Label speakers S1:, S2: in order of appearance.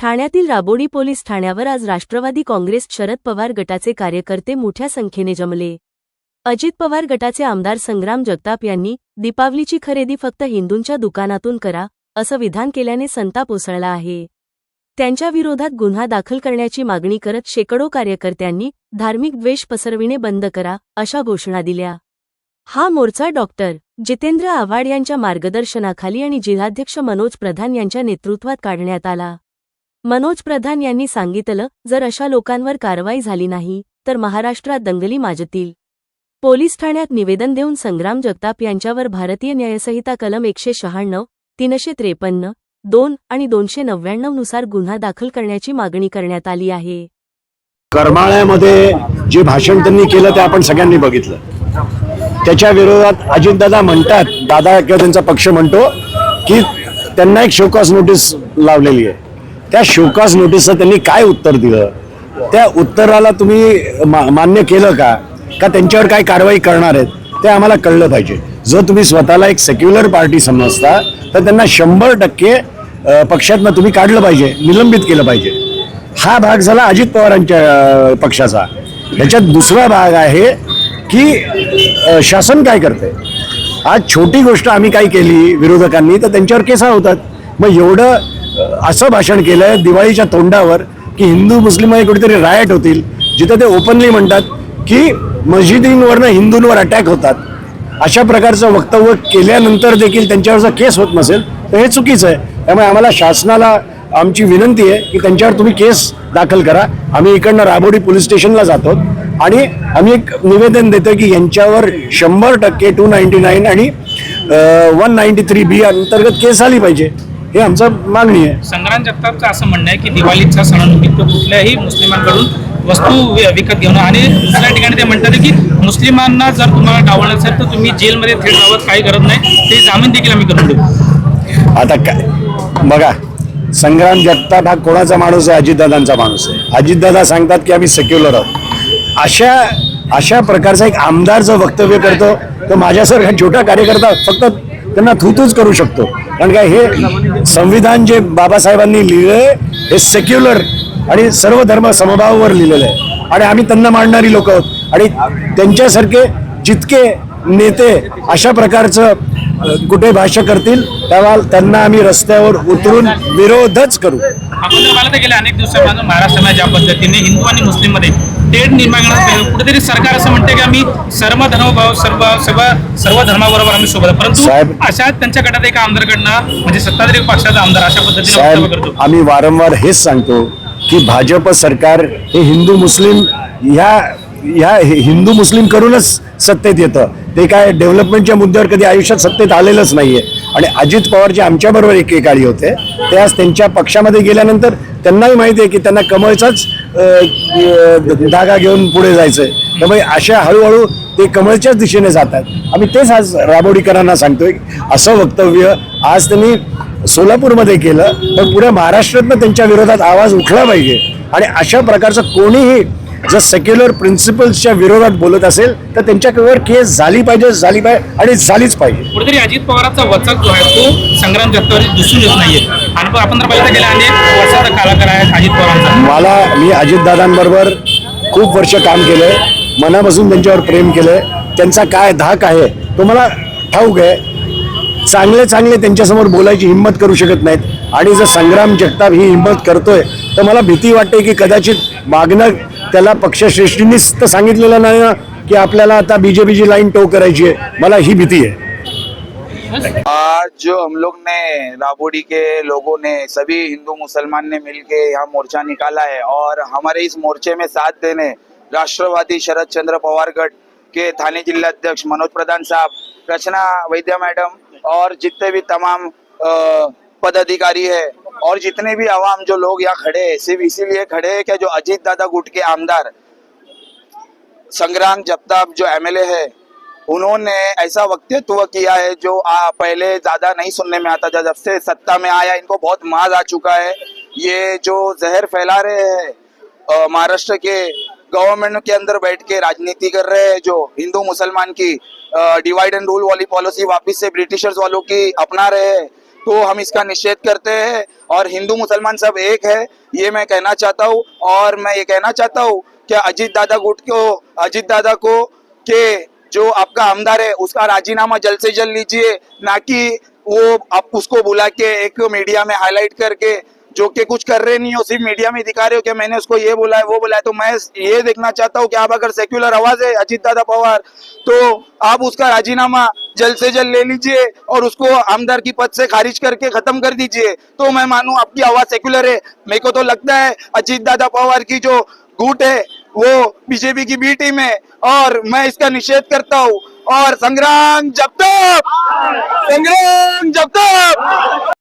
S1: ठाण्यातील राबोडी पोलीस ठाण्यावर आज राष्ट्रवादी काँग्रेस शरद पवार गटाचे कार्यकर्ते मोठ्या संख्येने जमले. अजित पवार गटाचे आमदार संग्राम जगताप यांनी दीपावलीची खरेदी फक्त हिंदूंच्या दुकानातून करा असं विधान केल्याने संताप उसळला आहे. त्यांच्या विरोधात गुन्हा दाखल करण्याची मागणी करत शेकडो कार्यकर्त्यांनी धार्मिक द्वेष पसरविणे बंद करा अशा घोषणा दिल्या. हा मोर्चा डॉक्टर जितेंद्र आव्हाड यांच्या मार्गदर्शनाखाली आणि जिल्हाध्यक्ष मनोज प्रधान यांच्या नेतृत्वात काढण्यात आला. मनोज प्रधान यांनी सांगितलं जर अशा लोकांवर कारवाई झाली नाही तर महाराष्ट्रात दंगली माजतील. पोलीस ठाण्यात निवेदन देऊन संग्राम जगताप यांच्यावर भारतीय न्यायसंहिता कलम एकशे शहाण्णव तीनशे त्रेपन्न दोन आणि दोनशे नव्याण्णवनुसार गुन्हा दाखल करण्याची मागणी करण्यात आली आहे.
S2: करमाळ्यामध्ये जे भाषण त्यांनी केलं ते आपण सगळ्यांनी बघितलं. त्याच्या विरोधात अजितदादा म्हणतात दादा किंवा त्यांचा पक्ष म्हणतो की त्यांना एक शोकास नोटीस लावलेली आहे. त्या शोकास नोटीसचं त्यांनी काय उत्तर दिलं? त्या उत्तराला तुम्ही मा- मान्य केलं का? का त्यांच्यावर काय कारवाई करणार आहेत? ते आम्हाला कळलं पाहिजे. जर तुम्ही स्वतःला एक सेक्युलर पार्टी समजता तर त्यांना शंभर टक्के पक्षातनं तुम्ही काढलं पाहिजे निलंबित केलं पाहिजे. हा भाग झाला अजित पवारांच्या पक्षाचा. त्याच्यात दुसरा भाग आहे की शासन काय करते आज छोटी गोष्ट आम्ही काय केली विरोधकांनी तर त्यांच्यावर केसा होतात मग एवढं असं भाषण केलंय दिवाळीच्या तोंडावर की हिंदू मुस्लिममध्ये कुठेतरी रायट होतील. जिथं ते ओपनली म्हणतात की मस्जिदींवरनं हिंदूंवर अटॅक होतात. अशा प्रकारचं वक्तव्य केल्यानंतर देखील त्यांच्यावरचा केस होत नसेल तर हे चुकीचं आहे. त्यामुळे आम्हाला शासनाला आमची विनंती आहे की त्यांच्यावर तुम्ही केस दाखल करा. आम्ही इकडनं राबोडी पोलीस स्टेशनला जातो आणि आम्ही एक निवेदन देतो की यांच्यावर शंभर टक्के टू नाईन्टी नाईन आणि वन नाईन्टी थ्री बी अंतर्गत केस आली पाहिजे. हे आमचं मागणी आहे.
S3: संग्राम जगतापचं असं म्हणणं आहे की दिवाळीच्या सणानिमित्त कुठल्याही मुस्लिमांकडून वस्तू विकत घेणं आणि दुसऱ्या ठिकाणी ते म्हणतात की मुस्लिमांना जर तुम्हाला डावलं असेल तर तुम्ही जेलमध्ये थेट जावं काही गरज नाही. ते जामीन देखील आम्ही करून देऊ.
S2: आता काय बघा संग्राम जगताप हा कोणाचा माणूस आहे? अजितदादांचा माणूस आहे. अजितदादा सांगतात की आम्ही सेक्युलर आहोत. अशा अशा प्रकारचा एक आमदार जो वक्तव्य करतो तो माझ्यासारखा छोटा कार्यकर्ता फक्त त्यांना थुतूच करू शकतो. कारण काय हे संविधान जे बाबासाहेबांनी लिहिले हे सेक्युलर आणि सर्व धर्म समभावावर लिहिलेलं आहे. आणि आम्ही त्यांना मांडणारी लोक आहोत. आणि त्यांच्यासारखे जितके नेते अशा प्रकारचं कुठे भाष्य करतील तेव्हा त्यांना आम्ही रस्त्यावर उतरून विरोधच करू.
S3: आपण गेल्या अनेक दिवसापासून महाराष्ट्रामध्ये ज्या पद्धतीने हिंदू आणि मुस्लिममध्ये तेढ निर्माण करण्यात- कुठेतरी सरकार असं म्हणते की आम्ही सर्व धर्मभाव सर्व सर्व सर्व धर्माबरोबर आम्ही सोबत. परंतु
S2: साहेब-
S3: अशा त्यांच्या गटात एका आमदारकडनं म्हणजे सत्ताधारी पक्षाचा आमदार अशा पद्धतीने वक्तव्य करतो.
S2: आम्ही वारंवार हेच सांगतो की भाजप सरकार हे हिंदू मुस्लिम ह्या ह्या हि- हिंदू मुस्लिम करूनच सत्तेत येतं. ते काय डेव्हलपमेंटच्या मुद्द्यावर कधी आयुष्यात सत्तेत आलेलंच नाहीये. आणि अजित पवार जे आमच्याबरोबर एकेकाळी होते ते आज त्यांच्या पक्षामध्ये गेल्यानंतर त्यांनाही माहिती आहे की त्यांना कमळचाच धागा घेऊन पुढे जायचंय. त्यामुळे अशा हळूहळू ते कमळच्याच दिशेने जातात. आम्ही तेच आज राबोडीकरांना सांगतोय. असं वक्तव्य आज त्यांनी सोलापूरमध्ये केलं पण पुऱ्या महाराष्ट्रातनं त्यांच्या विरोधात आवाज उठला पाहिजे. आणि अशा प्रकारचं कोणीही जर सेक्युलर प्रिन्सिपल्सच्या विरोधात बोलत असेल तर त्यांच्यावर केस झाली पाहिजे झाली पाहिजे आणि झालीच पाहिजे.
S3: कुठेतरी अजित पवारांचा वचक जो आहे तो संग्राम जगतावर दिसून येत नाहीये. आणि आपण जर तर गेल्या अनेक वर्षाचा कालाकार आहे अजित पवारांचा.
S2: मला मी अजितदादांबरोबर खूप वर्ष काम केलंय. मनापासून त्यांच्यावर प्रेम केलंय. त्यांचा काय धाक आहे तो मला ठाऊक आहे. चांगले चांगले त्यांच्यासमोर बोलायची हिंमत करू शकत नाहीत. आणि जर संग्राम जगताप ही हिंमत करतोय तर मला भीती वाटते की कदाचित मागणं त्याला पक्षश्रेष्ठींनीच तर सांगितलेलं नाही ना, की आपल्याला आता बीजेपीची लाईन टो करायची आहे. मला ही भीती आहे.
S4: आज जो हम लोग ने राबोडी के लोगों ने, सभी हिंदू मुसलमान ने मिलके यहाँ मोर्चा निकाला है और हमारे इस मोर्चे में साथ देने राष्ट्रवादी शरद चंद्र पवार गढ़ के थाने जिला अध्यक्ष मनोज प्रधान साहब, रचना वैद्य मैडम और जितने भी तमाम पदाधिकारी है और जितने भी आवाम जो लोग यहाँ खड़े हैं सिर्फ़ इसीलिए खड़े हैं कि जो अजीत दादा गुट के आमदार संग्राम जगताप जो एमएलए है उन्होंने ऐसा वक्तव्य किया है जो आ, पहले ज़्यादा नहीं सुनने में आता था जब से सत्ता में आया इनको बहुत माज आ चुका है। ये जो जहर फैला रहे हैं महाराष्ट्र के गवर्नमेंट के अंदर बैठ के राजनीति कर रहे हैं जो हिंदू मुसलमान की डिवाइड एंड रूल वाली पॉलिसी वापिस से ब्रिटिशर्स वालों की अपना रहे हैं तो हम इसका निषेध करते हैं और हिंदू मुसलमान सब एक है, ये मैं कहना चाहता हूँ। और मैं ये कहना चाहता हूँ कि अजीत दादा गुट को, अजीत दादा को के जो आपका आमदार है, उसका राजीनामा जल्द से जल्द लीजिए, ना कि वो आप उसको बुला के एक मीडिया में हाईलाइट करके जो कि कुछ कर रहे नहीं हो सिर्फ़ मीडिया में दिखा रहे हो कि मैंने उसको ये बोला है, वो बोला है। तो मैं ये देखना चाहता हूँ कि आप अगर सेक्युलर आवाज़ है, अजीत दादा पवार तो आप उसका राजीनामा जल्द से जल्द ले लीजिए और उसको आमदार की पद से खारिज करके खत्म कर दीजिए। तो मैं मानू आपकी आवाज़ सेक्युलर है। मेरे को तो लगता है अजीत दादा पवार की जो गुट है, वो बीजेपी की बी टीम है और मैं इसका निषेध करता हूँ। और संग्राम जब तक संग्राम जब तक